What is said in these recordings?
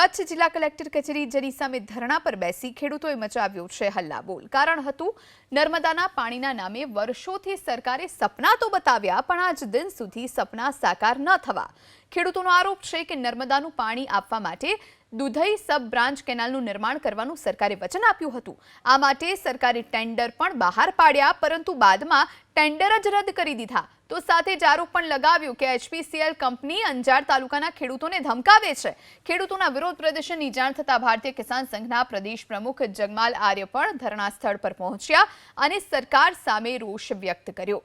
કચ્છ જિલ્લા કલેક્ટર કચેરી જેની સામે ધરણા પર બેસી ખેડૂતોએ મચાવ્યો છે હલ્લાબોલ. કારણ હતું, નર્મદાના પાણીના નામે વર્ષોથી સરકારે સપના તો બતાવ્યા, પણ આજ દિન સુધી સપના સાકાર ન થવા. ખેડૂતોનો આરોપ છે કે નર્મદાનું પાણી આપવા માટે દુધઈ સબ બ્રાન્ચ કેનાલનું નિર્માણ કરવાનું સરકારે વચન આપ્યું હતું. આ માટે સરકારે ટેન્ડર પણ બહાર પાડ્યા, પરંતુ બાદમાં ટેન્ડર જ રદ કરી દીધા. તો સાથે જ આરોપ પણ લગાવ્યું કે એચપીસીએલ કંપની અંજાર તાલુકાના ખેડૂતોને ધમકાવે છે. ખેડૂતોના વિરોધ પ્રદર્શનની જાણ થતાં ભારતીય કિસાન સંઘના પ્રદેશ પ્રમુખ જગમાલ આર્ય પણ ધરણા સ્થળ પર પહોંચ્યા અને સરકાર સામે રોષ વ્યક્ત કર્યો.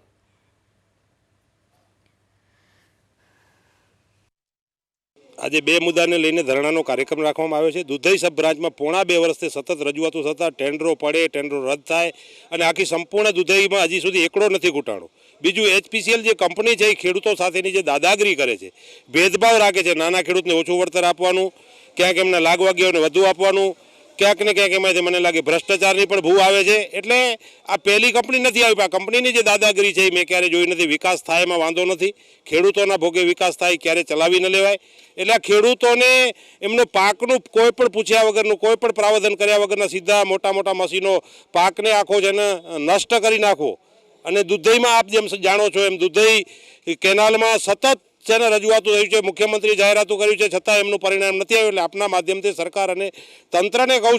આજે બે મુદ્દાને લઈને ધરણાનો કાર્યક્રમ રાખવામાં આવ્યો છે. દુધઈ સબ પોણા બે વર્ષથી સતત રજૂઆતો થતાં ટેન્ડરો પડે, ટેન્ડરો રદ થાય અને આખી સંપૂર્ણ દુધઈમાં હજી સુધી એકડો નથી ઘૂંટાણો. બીજું, એચપીસીએલ જે કંપની છે એ ખેડૂતો સાથેની જે દાદાગીરી કરે છે, ભેદભાવ રાખે છે, નાના ખેડૂતને ઓછું વળતર આપવાનું, ક્યાંક એમના લાગવાગીઓને વધુ આપવાનું ક્યાંક ને ક્યાંક એમાંથી મને લાગે ભ્રષ્ટાચારની પણ ભૂ આવે છે. એટલે આ પહેલી કંપની નથી આવી આ કંપનીની જે દાદાગીરી છે એ મેં ક્યારે જોઈ નથી. વિકાસ થાય એમાં વાંધો નથી. ખેડૂતોના ભોગે વિકાસ થાય, ક્યારે ચલાવી ન લેવાય. એટલે આ ખેડૂતોને એમનો પાકનું કોઈ પણ પૂછ્યા વગરનું, કોઈ પણ પ્રાવધાન કર્યા વગરના સીધા મોટા મોટા મશીનો પાકને આખો જેને નષ્ટ કરી નાખવો અને દુધઈમાં આપ જેમ જાણો છો એમ દુધઈ કેનાલમાં સતત છે ને રજૂઆતો થઈ છે મુખ્યમંત્રી જાહેરાતો કર્યું છે, છતાં એમનું પરિણામ નથી આવ્યું. એટલે આપના માધ્યમથી સરકાર અને તંત્રને કહું